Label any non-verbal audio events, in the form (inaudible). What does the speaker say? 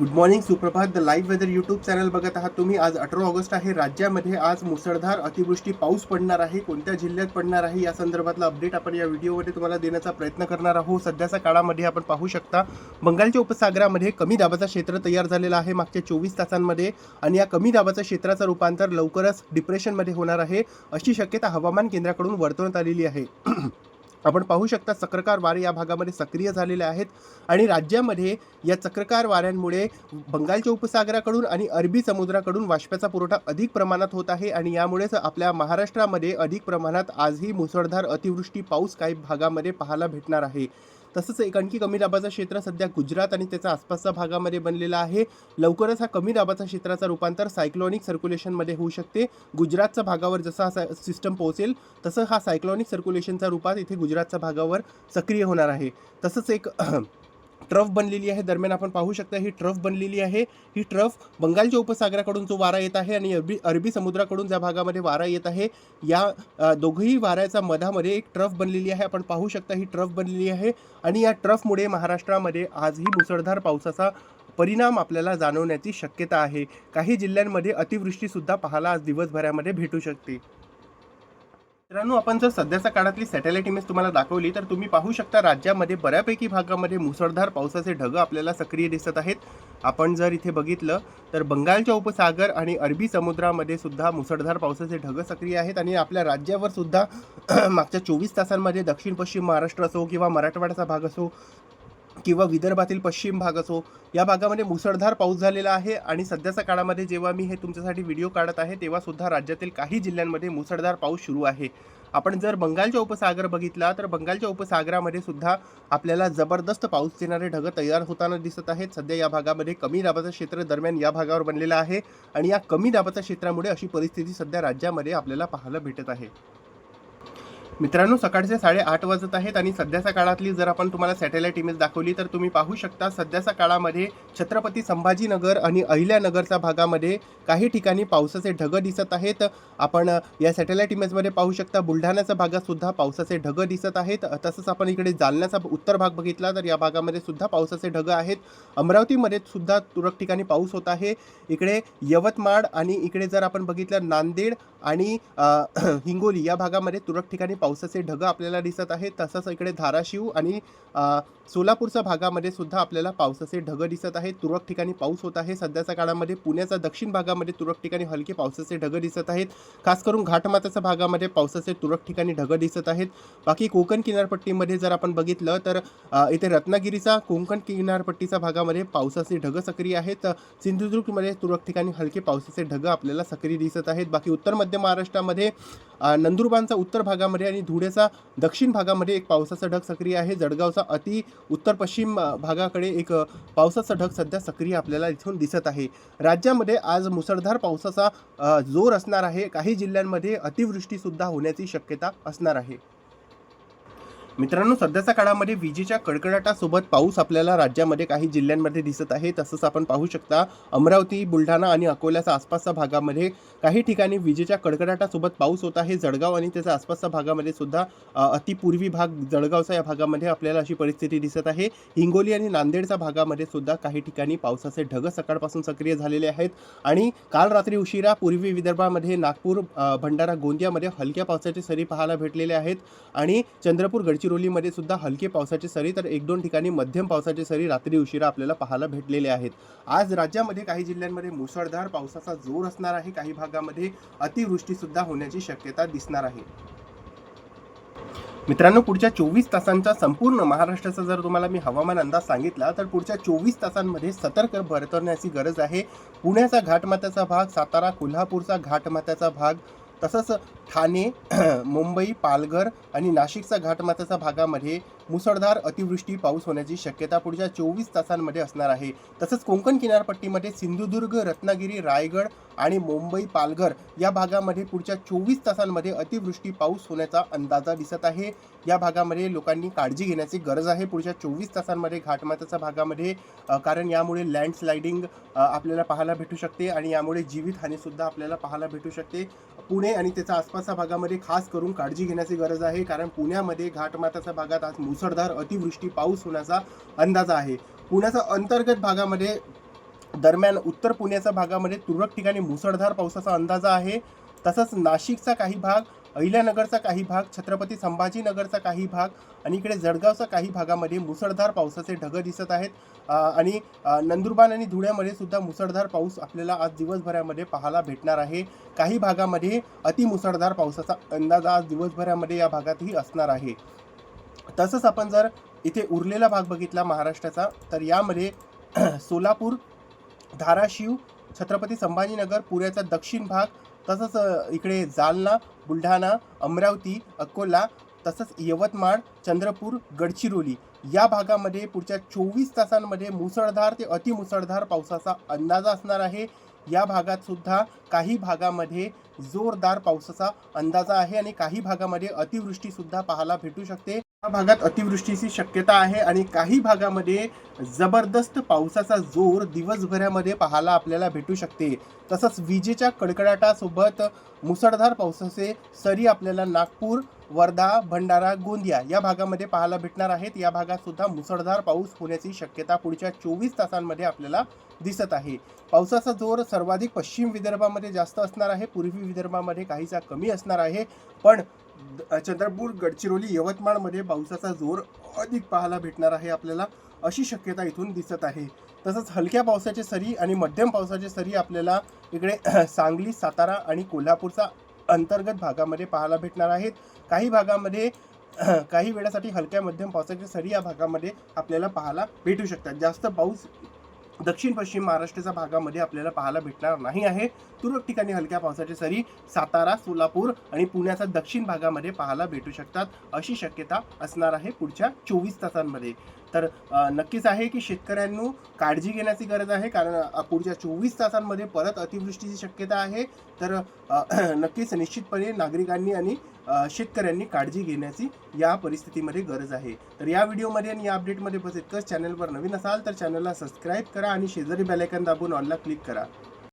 Good morning सुप्रभात. The live weather YouTube channel बघत आहात तुम्ही. आज अठरा ऑगस्ट आहे. राज्यामध्ये आज मुसळधार अतिवृष्टी पाऊस पडणार आहे. कोणत्या जिल्ह्यात पडणार आहे? या संदर्भातला अपडेट आपण या व्हिडिओमध्ये तुम्हाला देण्याचा प्रयत्न करणार आहोत. सध्याच्या काळामध्ये आपण पाहू शकता बंगालच्या उपसागरामध्ये कमी दाबाचा क्षेत्र तयार झालेला आहे मागच्या चोवीस तासांमध्ये आणि या कमी दाबाच्या क्षेत्राचं रूपांतर लवकरच डिप्रेशनमध्ये होणार आहे. अशी शक्यता हवामान केंद्राकडून वर्तवण्यात आलेली आहे. आपण पाहू शकता चक्रकार वारे या भागामध्ये सक्रिय झालेले आहेत आणि राज्यामध्ये या चक्रकार वाऱ्यांमुळे बंगालच्या उपसागराकडून आणि अरबी समुद्राकडून वाष्पाचा पुरवठा अधिक प्रमाणात होत आहे आणि यामुळेच आपल्या महाराष्ट्रामध्ये अधिक प्रमाणात आजही मुसळधार अतिवृष्टी पाऊस काही भागामध्ये पाहायला भेटणार आहे. तसंच एक आणखी कमी दाबाचं क्षेत्र सध्या गुजरात आणि त्याच्या आसपासच्या भागामध्ये बनलेला आहे. लवकरच हा कमी दाबाचा क्षेत्राचा रूपांतर सायक्लॉनिक सर्क्युलेशनमध्ये होऊ शकते. गुजरातच्या भागावर जसा हा सिस्टम पोहोचेल तसं हा सायक्लॉनिक सर्क्युलेशनचा रूपात इथे गुजरातच्या भागावर सक्रिय होणार आहे. तसंच एक (clears throat) ट्रफ बनलेली आहे. दरम्यान आपण पाहू शकता ही ट्रफ बनलेली आहे. ही ट्रफ बंगालच्या उपसागराकडून जो वारा येत आहे आणि अरबी अरबी समुद्राकडून ज्या भागामध्ये वारा येत आहे या दोघंही वाऱ्याच्या मधामध्ये एक ट्रफ बनलेली आहे. आपण पाहू शकता ही ट्रफ बनलेली आहे आणि या ट्रफमुळे महाराष्ट्रामध्ये आजही मुसळधार पावसाचा परिणाम आपल्याला जाणवण्याची शक्यता आहे. काही जिल्ह्यांमध्ये अतिवृष्टीसुद्धा पाहायला आज दिवसभरामध्ये भेटू शकते. मित्रांनो आपण जर सध्याच्या काळातली सॅटेलाइट इमेज तुम्हाला दाखवली तर तुम्ही पाहू शकता राज्यामध्ये बऱ्यापैकी भागामध्ये मुसळधार पावसाचे ढग आपल्याला सक्रिय दिसत आहेत. आपण जर इथे बघितलं तर बंगालच्या उपसागर आणि अरबी समुद्रामध्ये सुद्धा मुसळधार पावसाचे ढग सक्रिय आहेत आणि आपल्या राज्यावर सुद्धा (clears throat) मागच्या चोवीस तासांमध्ये दक्षिण पश्चिम महाराष्ट्र असो किंवा मराठवाड्याचा भाग असो किंवा विदर्भातील पश्चिम भाग असो या भागामध्ये मुसळधार पाऊस झालेला आहे आणि सध्याच्या काळामध्ये जेव्हा मी हे तुमच्यासाठी व्हिडिओ काढत आहे तेव्हासुद्धा राज्यातील काही जिल्ह्यांमध्ये मुसळधार पाऊस सुरू आहे. आपण जर बंगालच्या उपसागर बघितला तर बंगालच्या उपसागरामध्ये सुद्धा आपल्याला जबरदस्त पाऊस देणारे ढग तयार होताना दिसत आहेत. सध्या या भागामध्ये कमी दाबाचं क्षेत्र दरम्यान या भागावर बनलेलं आहे आणि या कमी दाबाच्या क्षेत्रामुळे अशी परिस्थिती सध्या राज्यामध्ये आपल्याला पाहायला भेटत आहे. मित्रांनो सकाळचे साडेआठ वाजत आहेत आणि सध्याच्या काळातली जर आपण तुम्हाला सॅटेलाईट इमेज दाखवली तर तुम्ही पाहू शकता सध्याच्या काळामध्ये छत्रपती संभाजीनगर आणि अहिल्यानगरच्या भागामध्ये काही ठिकाणी पावसाचे ढग दिसत आहेत. आपण या सॅटेलाईट इमेजमध्ये पाहू शकता बुलढाण्याच्या भागातसुद्धा पावसाचे ढग दिसत आहेत. तसंच आपण इकडे जालन्याचा उत्तर भाग बघितला तर या भागामध्ये सुद्धा पावसाचे ढग आहेत. अमरावतीमध्ये सुद्धा तुरळक ठिकाणी पाऊस होत आहे. इकडे यवतमाळ आणि इकडे जर आपण बघितलं नांदेड आणि हिंगोली या भागामध्ये तुरळक ठिकाणी पावसाचे ढग आपल्याला दिसत आहेत तसंच इकडे धाराशिव आणि सोलापूरच्या भागामध्ये सुद्धा आपल्याला पावसाचे ढग दिसत आहेत. तुरळक ठिकाणी पाऊस होत आहे. सध्याच्या काळामध्ये पुण्याच्या दक्षिण भागामध्ये तुरळक ठिकाणी हलके पावसाचे ढग दिसत आहेत. खास करून घाटमाताच्या भागामध्ये पावसाचे तुरळक ठिकाणी ढग दिसत आहेत. बाकी कोकण किनारपट्टीमध्ये जर आपण बघितलं तर इथे रत्नागिरीचा कोकण किनारपट्टीच्या भागामध्ये पावसाचे ढग सक्रिय आहेत. सिंधुदुर्गमध्ये तुरळक ठिकाणी हलके पावसाचे ढग आपल्याला सक्रिय दिसत आहेत. बाकी उत्तर मध्य महाराष्ट्रामध्ये नंदुरबारचा उत्तर भागामध्ये आणि धुळेचा दक्षिण भागामध्ये एक पावसाचा ढग सक्रिय आहे. जळगावचा अति उत्तर पश्चिम भागाकडे एक पावसाचा ढग सध्या सक्रिय आपल्याला इथून दिसत आहे. राज्यामध्ये आज मुसळधार पावसाचा जोर असणार आहे. काही जिल्ह्यांमध्ये अतिवृष्टीसुद्धा होण्याची शक्यता असणार आहे. मित्रांनो सध्याच्या काळामध्ये विजेच्या कडकडाटासोबत पाऊस आपल्याला राज्यामध्ये काही जिल्ह्यांमध्ये दिसत आहे. तसंच आपण पाहू शकता अमरावती बुलढाणा आणि अकोल्याच्या आसपासच्या भागामध्ये काही ठिकाणी विजेच्या कडकडाटासोबत पाऊस होत आहे. जळगाव आणि त्याच्या आसपासच्या भागामध्ये सुद्धा अतिपूर्वी भाग जळगावचा या भागामध्ये आपल्याला अशी परिस्थिती दिसत आहे. हिंगोली आणि नांदेडच्या भागामध्ये सुद्धा काही ठिकाणी पावसाचे ढग सकाळपासून सक्रिय झालेले आहेत. आणि काल रात्री उशिरा पूर्वी विदर्भामध्ये नागपूर भंडारा गोंदियामध्ये हलक्या पावसाचे सरी पाहायला भेटलेले आहेत. आणि चंद्रपूर गडचिरोलीमध्ये सुद्धा हलके पावसाचे सरी तर एक दोन ठिकाणी मध्यम पावसाचे सरी रात्री उशिरा आपल्याला पाहायला भेटलेले आहेत. आज राज्यामध्ये काही जिल्ह्यांमध्ये मुसळधार पावसाचा जोर असणार आहे. काही भागामध्ये अतिवृष्टी सुद्धा होण्याची शक्यता दिसणार आहे. मित्रांनो पुढच्या चोवीस तासांचा संपूर्ण महाराष्ट्राचा जर तुम्हाला मी हवामान अंदाज सांगितला तर पुढच्या चोवीस तासांमध्ये सतर्क बरतवण्याची गरज आहे. पुण्याचा घाटमात्याचा भाग सातारा कोल्हापूरचा घाटमात्याचा भाग तसंच ठाणे (clears throat) मुंबई पालघर आणि नाशिकचा घाटमाथ्याचा भागामध्ये मुसळधार अतिवृष्टी पाऊस होण्याची शक्यता पुढच्या चोवीस तासांमध्ये असणार आहे. तसंच कोकण किनारपट्टीमध्ये सिंधुदुर्ग रत्नागिरी रायगड आणि मुंबई पालघर या भागामध्ये पुढच्या चोवीस तासांमध्ये अतिवृष्टी पाऊस होण्याचा अंदाजा दिसत आहे. या भागामध्ये लोकांनी काळजी घेण्याची गरज आहे. पुढच्या चोवीस तासांमध्ये घाटमाथ्याच्या भागामध्ये कारण यामुळे लँडस्लायडिंग आपल्याला पाहायला भेटू शकते आणि यामुळे जीवितहानीसुद्धा आपल्याला पाहायला भेटू शकते. पुणे आणि त्याच्या आसपासच्या भागामध्ये खास करून काळजी घेण्याची गरज आहे कारण पुण्यामध्ये घाटमाथ्याच्या भागात आज मुसळधार अतिवृष्टी पाऊस होण्याचा अंदाज आहे. पुण्याचा अंतर्गत भागामध्ये दरम्यान उत्तर पुण्याच्या भागामध्ये तुरळक ठिकाणी मुसळधार पावसाचा अंदाजा आहे. तसंच नाशिकचा काही भाग अहिल्यानगरचा काही भाग छत्रपती संभाजीनगरचा काही भाग आणि इकडे जळगावचा काही भागामध्ये मुसळधार पावसाचे ढग दिसत आहेत. आणि नंदुरबार आणि धुळ्यामध्ये सुद्धा मुसळधार पाऊस आपल्याला आज दिवसभरामध्ये पाहायला भेटणार आहे. काही भागामध्ये अतिमुसळधार पावसाचा अंदाज आज दिवसभरामध्ये या भागातही असणार आहे. तसंच आपण जर इथे उरलेला भाग बघितला महाराष्ट्राचा तर यामध्ये (clears throat) सोलापूर धाराशिव छत्रपती संभाजीनगर पुण्याचा दक्षिण भाग तसंच इकडे जालना बुलढाणा अमरावती अकोला तसंच यवतमाळ चंद्रपूर गडचिरोली. या भागामध्ये पुढच्या चोवीस तासांमध्ये मुसळधार ते अतिमुसळधार पावसाचा अंदाज असणार आहे. या भागात सुद्धा काही भागामध्ये जोरदार पावसाचा अंदाजा आहे आणि काही भागामध्ये अतिवृष्टीसुद्धा पाहायला भेटू शकते. भागात अतिवृष्टीची शक्यता आहे आणि काही भागामध्ये जबरदस्त पावसाचा जोर दिवसभरामध्ये पाहायला आपल्याला भेटू शकते. तसंच विजेच्या कडकडाटासोबत मुसळधार पावसाचे सरी आपल्याला नागपूर वर्धा भंडारा गोंदिया या भागामध्ये पाहायला भेटणार आहेत. या भागात सुद्धा मुसळधार पाऊस होण्याची शक्यता पुढच्या चोवीस तासांमध्ये आपल्याला दिसत आहे. पावसाचा जोर सर्वाधिक पश्चिम विदर्भामध्ये जास्त असणार आहे. पूर्वी विदर्भामध्ये काहीसा कमी असणार आहे. पण चंद्रपूर गडचिरोली यवतमाळमध्ये पावसाचा जोर अधिक पाहायला भेटणार आहे आपल्याला अशी शक्यता इथून दिसत आहे. तसंच हलक्या पावसाचे सरी आणि मध्यम पावसाचे सरी आपल्याला इकडे (clears throat) सांगली सातारा आणि कोल्हापूरचा अंतर्गत भागामध्ये पाहायला भेटणार आहेत. काही भागामध्ये (clears throat) काही वेळासाठी हलक्या मध्यम पावसाचे सरी या भागामध्ये आपल्याला पाहायला भेटू शकतात. जास्त पाऊस दक्षिण पश्चिम महाराष्ट्राच्या भागामध्ये आपल्याला पाहायला भेटणार नाही आहे. तुरळक ठिकाणी हलक्या पावसाचे सरी सातारा सोलापूर आणि पुण्याच्या दक्षिण भागामध्ये पाहायला भेटू शकतात. अशी शक्यता असणार आहे पुढच्या चोवीस तासांमध्ये. तर नक्कीच आहे की शेतकऱ्यांनी काळजी घेण्याची गरज आहे कारण पुढच्या चोवीस तासांमध्ये परत अतिवृष्टीची शक्यता आहे. तर (clears throat) नक्कीच निश्चितपणे नागरिकांनी आणि शेतकऱ्यांनी काळजी घेण्याची या परिस्थितीमध्ये गरज आहे. तर या व्हिडिओमध्ये आणि या अपडेटमध्ये बस इतकंच चॅनलवर नवीन असाल तर चॅनलला सबस्क्राईब करा आणि शेजारी बेलायकन दाबून ऑनला क्लिक करा.